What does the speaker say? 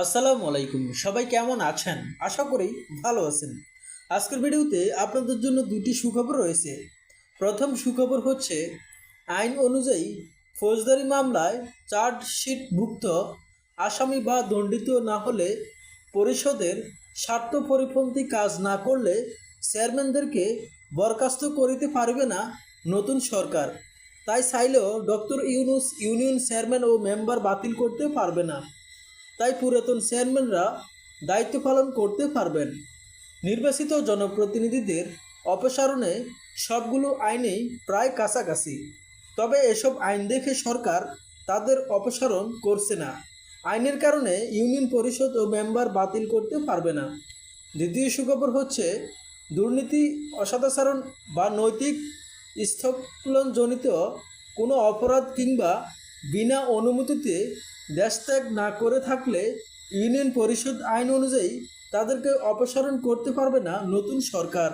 আসসালামু আলাইকুম। সবাই কেমন আছেন? আশা করি ভালো আছেন। আজকের ভিডিওতে আপনাদের জন্য দুটি সুখবর রয়েছে। প্রথম সুখবর হচ্ছে, আইন অনুযায়ী ফৌজদারি মামলায় চার্জশিটভুক্ত আসামি বা দণ্ডিত না হলে পরিষদের স্বার্থ পরিপন্থী কাজ না করলে চেয়ারম্যানদেরকে বরখাস্ত করিতে পারবে না নতুন সরকার। তাই চাইলেও ডক্টর ইউনুস ইউনিয়ন চেয়ারম্যান ও মেম্বার বাতিল করতে পারবে না। তাই পুরাতন চেয়ারম্যানরা দায়িত্ব পালন করতে পারবেন। নির্বাচিত জনপ্রতিনিধিদের অপসারণে সবগুলো আইনেই প্রায় কাছাকাছি। তবে এসব আইন দেখে সরকার তাদের অপসারণ করছে না। আইনের কারণে ইউনিয়ন পরিষদ ও মেম্বার বাতিল করতে পারবে না। দ্বিতীয় সুখবর হচ্ছে, দুর্নীতি অসদাচরণ বা নৈতিক স্থলনজনিত কোনো অপরাধ কিংবা বিনা অনুমতিতে দেশত্যাগ না করে থাকলে ইউনিয়ন পরিষদ আইন অনুযায়ী তাদেরকে অপসারণ করতে পারবে না নতুন সরকার।